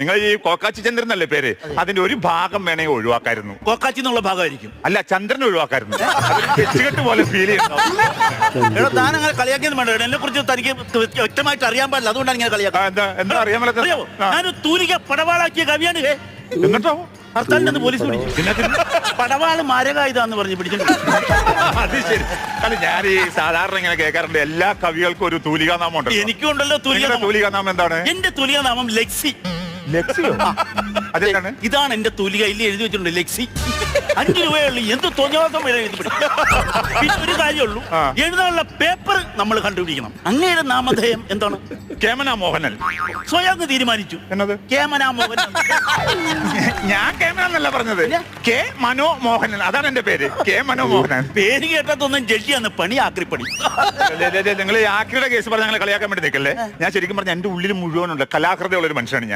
നിങ്ങൾ ഈ കോക്കാച്ചി ചന്ദ്രൻ അല്ലേ പേര് അതിന്റെ ഒരു ഭാഗം വേണമെങ്കിൽ ഒഴിവാക്കായിരുന്നു. കോക്കാച്ചി എന്നുള്ള ഭാഗമായിരിക്കും. അല്ല ചന്ദ്രൻ ഒഴിവാക്കായിരുന്നു. തെറ്റുകെട്ട് പോലെ ഫീൽ ചെയ്യുന്നു. എടാ താൻ അങ്ങനെ കളിയാക്കിയത് വേണ്ട. എന്നെ കുറിച്ച് തനിക്ക് വ്യക്തമായിട്ട് അറിയാൻ പാടില്ല. അതുകൊണ്ടാണ് ഇങ്ങനെ കളിയാക്കുന്നത്. എന്താ എന്താ അറിയാൻ അറിയാമോ ഞാൻ തൂലിക പടവാളാക്കിയ കവിയാണ്. ഹേ എന്നിട്ടോ? ഹർത്താലിന്റെ പോലീസ് പിടിച്ചു പടവാൾ മാരകായുധാന്ന് പറഞ്ഞ് പിടിച്ചിട്ടുണ്ട്. അത് ശരി. അല്ല ഞാൻ ഈ സാധാരണ ഇങ്ങനെ കേൾക്കാറുണ്ട്. എല്ലാ കവികൾക്കും ഒരു തൂലികാനാമം ഉണ്ട് എനിക്കുണ്ടല്ലോ തൂലിക നാമം. തൂലികാ എന്താണ്? എന്റെ തൂലിക നാമം ലെക്സി. ഇതാണ് എന്റെ തൂലിക ഇതിൽ എഴുതി വെച്ചിട്ടുണ്ട് ലക്സി. അഞ്ചു രൂപയുള്ളൂ എന്ത് തോന്നിയവാസം വില എഴുതി പിന്നെ ഒരു കാര്യമുള്ളൂ. എഴുതാനുള്ള പേപ്പർ നമ്മൾ കണ്ടുപിടിക്കണം. അങ്ങയുടെ നാമധേയം എന്താണ്? കേമന മോഹനൻ സ്വയം തീരുമാനിച്ചു. എന്നത്? കേമന മോഹനൻ ഞാൻ കേമനല്ല പറഞ്ഞത്. കെ മനോ മോഹനൻ അതാണ് എന്റെ പേര്. കെ മനോ മോഹനൻ പേര് കേട്ടതൊന്നും ജഡ്ജിയാണ്. പണി ആക്രിപ്പണി. നിങ്ങൾ ആക്രിയുടെ കേസ് പറഞ്ഞാൽ കളിയാക്കാൻ വേണ്ടി നിൽക്കല്ലേ? ഞാൻ ശരിക്കും പറഞ്ഞ എന്റെ ഉള്ളിൽ മുഴുവനുണ്ട്. കലാകൃതയുള്ള ഒരു മനുഷ്യനാണ് ഞാൻ.